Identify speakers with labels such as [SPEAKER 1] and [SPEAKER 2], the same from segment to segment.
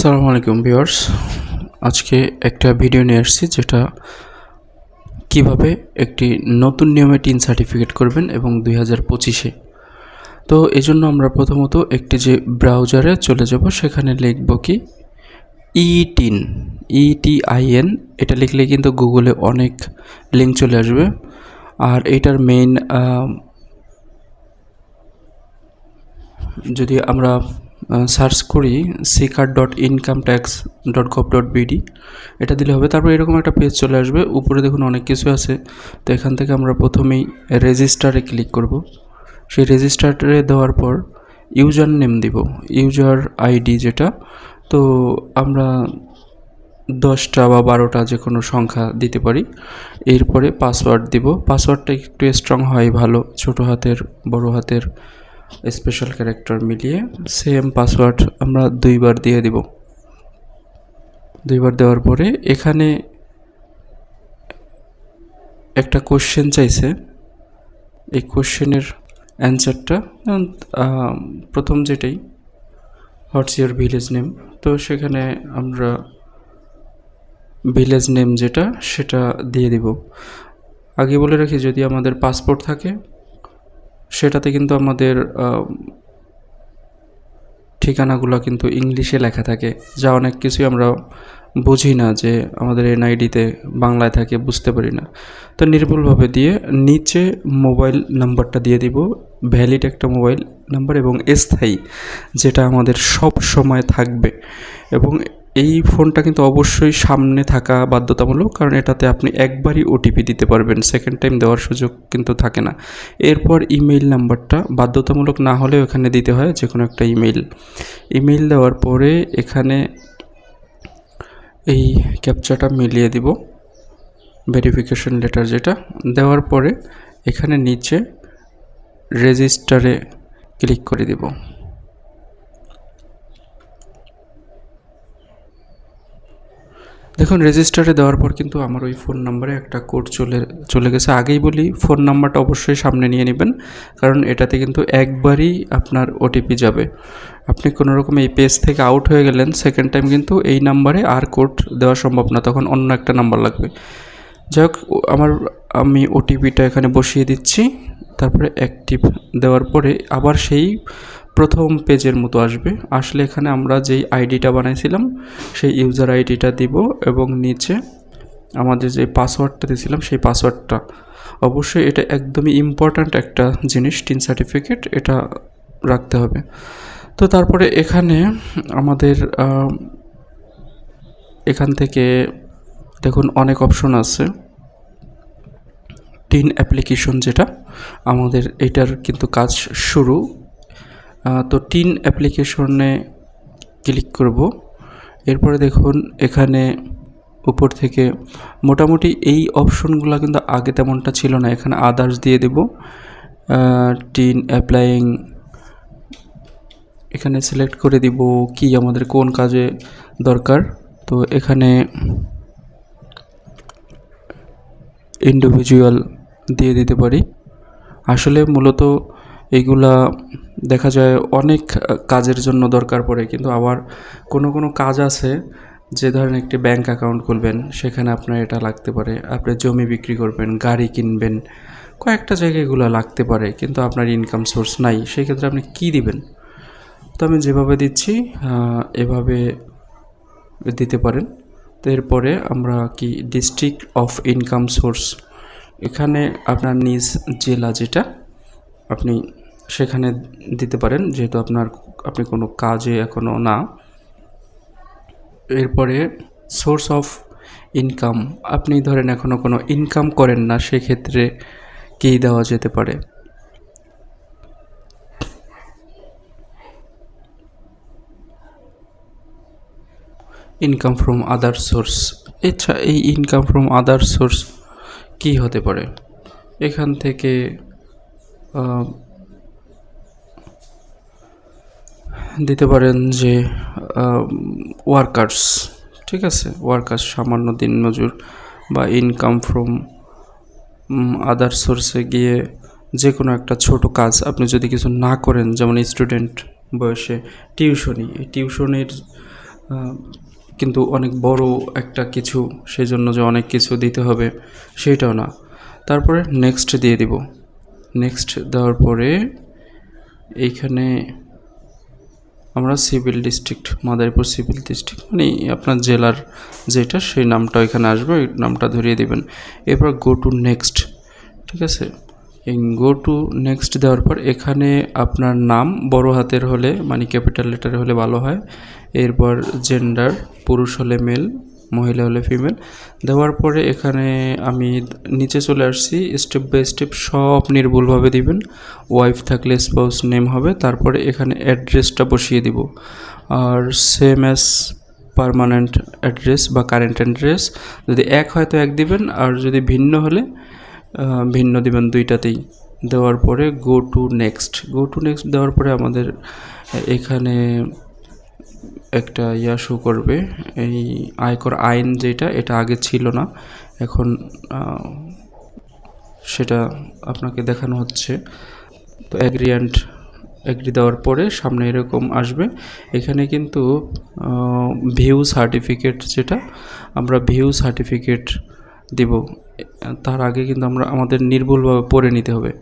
[SPEAKER 1] আসসালামু আলাইকুম ভিউয়ার্স। আজকে একটা ভিডিও নিয়ে আসছি যেটা কীভাবে একটি নতুন নিয়মে টিন সার্টিফিকেট করবেন এবং দুই হাজার পঁচিশে। তো এই জন্য আমরা প্রথমত একটি যে ব্রাউজারে চলে যাব, সেখানে লিখব কি? ই টিন ইটিআইএন এটা লিখলে কিন্তু গুগলে অনেক লিঙ্ক চলে আসবে। আর এটার মেইন যদি আমরা সার্চ করি secure dot income tax dot gov dot BD এটা দিলে হবে। তারপর এরকম একটা পেজ চলে আসবে। উপরে দেখুন অনেক কিছু আছে। তো এখান থেকে আমরা প্রথমেই রেজিস্টারে ক্লিক করব। সেই রেজিস্টারে দেওয়ার পর ইউজার নেম দিব ইউজার আইডি যেটা। তো আমরা দশটা বা বারোটা যে কোনো সংখ্যা দিতে পারি। এরপরে পাসওয়ার্ড দিব। পাসওয়ার্ডটা একটু স্ট্রং হয়, ভালো। ছোট হাতের, বড় হাতের। স্পেশাল ক্যারেক্টার মিলিয়ে সেম পাসওয়ার্ড আমরা দুইবার দিয়ে দিব। দুইবার দেওয়ার পরে এখানে একটা কোশ্চেন চাইছে। এই কোশ্চেনের অ্যান্সারটা প্রথম যেটাই হোয়াটস ইয়ার ভিলেজ নেম তো সেখানে আমরা ভিলেজ নেম যেটা, সেটা দিয়ে দিব। আগে বলে রাখি, যদি আমাদের পাসপোর্ট থাকে সেটাতে কিন্তু আমাদের ঠিকানাগুলো কিন্তু ইংলিশে লেখা থাকে, যা অনেক কিছুই আমরা বুঝি না যে আমাদের এনআইডিতে বাংলায় থাকে, বুঝতে পারি না। তো নির্ভুলভাবে দিয়ে নিচে মোবাইল নাম্বারটা দিয়ে দিব, ভ্যালিড একটা মোবাইল নাম্বার এবং স্থায়ী, যেটা আমাদের সব সময় থাকবে। এবং এই ফোনটা কিন্তু অবশ্যই সামনে থাকা বাধ্যতামূলক, কারণ এটাতে আপনি একবারই ওটিপি দিতে পারবেন। সেকেন্ড টাইম দেওয়ার সুযোগ কিন্তু থাকে না। এরপর ইমেইল নাম্বারটা বাধ্যতামূলক না হলেও এখানে দিতে হয় যে কোনো একটা ইমেইল ইমেইল দেওয়ার পরে এখানে এই ক্যাপচাটা মিলিয়ে দিব। ভেরিফিকেশন লেটার যেটা। দেওয়ার পরে এখানে নিচে রেজিস্টারে ক্লিক করে দিব। দেখুন রেজিস্টারে দেওয়ার পর কিন্তু আমার ওই ফোন নাম্বারে একটা কোড চলে চলে গেছে। আগেই বলি ফোন নাম্বারটা অবশ্যই সামনে নিয়ে নেবেন, কারণ এটাতে কিন্তু একবারই আপনার ওটিপি যাবে। আপনি কোনো রকম এই পেজ থেকে আউট হয়ে গেলেন সেকেন্ড টাইম কিন্তু এই নাম্বারে আর কোড দেওয়া সম্ভব না, তখন অন্য একটা নাম্বার লাগবে। যাই হোক আমার, আমি ওটিপিটা এখানে বসিয়ে দিচ্ছি। তারপরে অ্যাক্টিভ দেওয়ার পরে আবার সেই প্রথম পেজের মতো আসবে। আসলে এখানে আমরা যেই আইডিটা বানাইছিলাম, সেই ইউজার আইডিটা দিব এবং নিচে আমাদের যে পাসওয়ার্ডটা দিয়েছিলাম, সেই পাসওয়ার্ডটা অবশ্যই এটা একদমই ইম্পর্ট্যান্ট একটা জিনিস টিন সার্টিফিকেট এটা রাখতে হবে। তো তারপরে এখানে আমাদের এখান থেকে দেখুন, অনেক অপশন আছে। টিন অ্যাপ্লিকেশন যেটা, আমাদের এটার কিন্তু কাজ শুরু। তো টিন অ্যাপ্লিকেশনে ক্লিক করব। এরপরে দেখুন, এখানে উপর থেকে মোটামুটি এই অপশনগুলো কিন্তু আগে তেমনটা ছিল না। এখানে আদার্স দিয়ে দেব। টিন অ্যাপ্লাইং এখানে সিলেক্ট করে দিব কি আমাদের কোন কাজে দরকার। তো এখানে ইন্ডিভিজুয়াল দিয়ে দিতে পারি। আসলে মূলত এইগুলা দেখা যায় অনেক কাজের জন্য দরকার পড়ে, কিন্তু আবার কোনো কোনো কাজ আছে যে ধরেন একটি ব্যাংক অ্যাকাউন্ট খুলবেন, সেখানে আপনার এটা লাগতে পারে। আপনি জমি বিক্রি করবেন, গাড়ি কিনবেন, কয়েকটা জায়গায় এগুলো লাগতে পারে, কিন্তু আপনার ইনকাম সোর্স নাই, সেক্ষেত্রে আপনি কি দিবেন? তো আমি যেভাবে দিচ্ছি এভাবে দিতে পারেন। এরপরে আমরা কি ডিস্ট্রিক্ট অফ ইনকাম সোর্স এখানে আপনার নিজ জেলা যেটা, আপনি সেখানে দিতে পারেন, যেহেতু আপনার আপনি কোনো কাজে এখনও না। এরপরে সোর্স অফ ইনকাম আপনি ধরেন এখনও কোনো ইনকাম করেন না, সেক্ষেত্রে কী দেওয়া যেতে পারে? ইনকাম ফ্রম আদার সোর্স এছাড়া এই ইনকাম ফ্রম আদার সোর্স কী হতে পারে? এখান থেকে দিতে পারেন যে ওয়ার্কার্স ঠিক আছে? ওয়ার্কার্স সামান্য দিন মজুর বা ইনকাম ফ্রম আদার সোর্সে গিয়ে যে কোনো একটা ছোট কাজ আপনি যদি কিছু না করেন, যেমন স্টুডেন্ট বয়সে টিউশনি টিউশনির কিন্তু অনেক বড় একটা কিছু সেই জন্য যে অনেক কিছু দিতে হবে, সেটাও না। তারপরে নেক্সট দিয়ে দিব। নেক্সট দেওয়ার পরে এইখানে আমরা civil district Madaripur civil district মানে আপনার জেলার যেটা, সেই নামটা এখানে আসবে, ওই নামটা ধরিয়ে দিবেন। এরপর গো টু নেক্সট ঠিক আছে? এই গো টু নেক্সট দেওয়ার পর এখানে আপনার নাম বড় হাতের হলে মানে ক্যাপিটাল লেটারে হলে ভালো হয়। এরপর জেন্ডার পুরুষ হলে মেল মহিলা হলে ফিমেল দেওয়ার পরে এখানে আমি নিচে চলে আসছি স্টেপ বাই স্টেপ সব নির্ভুলভাবে দিবেন। ওয়াইফ থাকলে স্পাউস নেম হবে, তারপরে এখানে অ্যাড্রেসটা বসিয়ে দিব। আর সেম অ্যাজ পারমানেন্ট অ্যাড্রেস বা কারেন্ট অ্যাড্রেস যদি এক হয় তো এক দিবেন, আর যদি ভিন্ন হলে ভিন্ন দিবেন দুইটাতেই। দেওয়ার পরে go to next go to next দেওয়ার পরে আমাদের এখানে একটা ইয়া শো করবে। এই আয়কর আইন যেটা, এটা আগে ছিল না। এখন সেটা আপনাকে দেখানো হচ্ছে। তো অ্যাগ্রিয়ান্ট অ্যাগ্রি দেওয়ার পরে সামনে এরকম আসবে। এখানে কিন্তু ভিউ সার্টিফিকেট যেটা, আমরা ভিউ সার্টিফিকেট দিব। তার আগে কিন্তু আমরা, আমাদের নির্ভুলভাবে পড়ে নিতে হবে।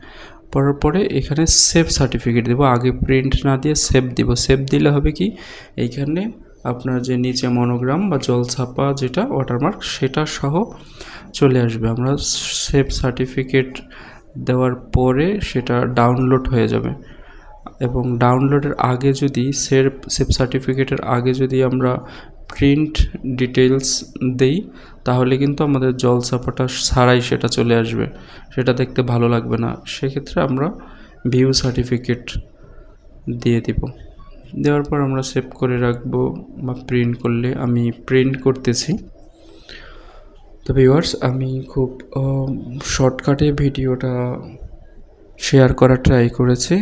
[SPEAKER 1] পড়ার পরে এখানে সেভ সার্টিফিকেট দেবো। আগে প্রিন্ট না দিয়ে সেভ দিব। সেভ দিলে হবে কি? এইখানে আপনার যে নিচে মনোগ্রাম বা জল ছাপা যেটা ওয়াটারমার্ক সেটা সহ চলে আসবে। আমরা সেভ সার্টিফিকেট দেওয়ার পরে সেটা ডাউনলোড হয়ে যাবে। এবং ডাউনলোডের আগে যদি সেভ সেভ সার্টিফিকেটের আগে যদি আমরা প্রিন্ট ডিটেলস দেই, তাহলে কিন্তু আমাদের জল ছাপাটা ছাড়াই সেটা চলে আসবে। সেটা দেখতে ভালো লাগবে না। সেক্ষেত্রে আমরা ভিউ সার্টিফিকেট দিয়ে দিব। দেওয়ার পর আমরা সেভ করে রাখব বা প্রিন্ট করলে আমি প্রিন্ট করতেছি। তো ভিউয়ার্স আমি খুব শর্টকাটে ভিডিওটা শেয়ার করার ট্রাই করেছি।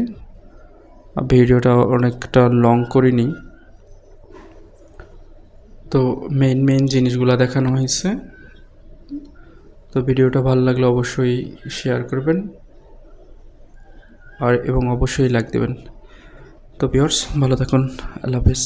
[SPEAKER 1] ভিডিওটা অনেকটা লং করিনি। তো মেইন মেইন জিনিসগুলো দেখানো হয়েছে। তো ভিডিওটা ভালো লাগলে অবশ্যই শেয়ার করবেন। আর এবং অবশ্যই লাইক দেবেন। তো ভিউয়ার্স ভালো থাকুন। আল্লাহ হাফেজ।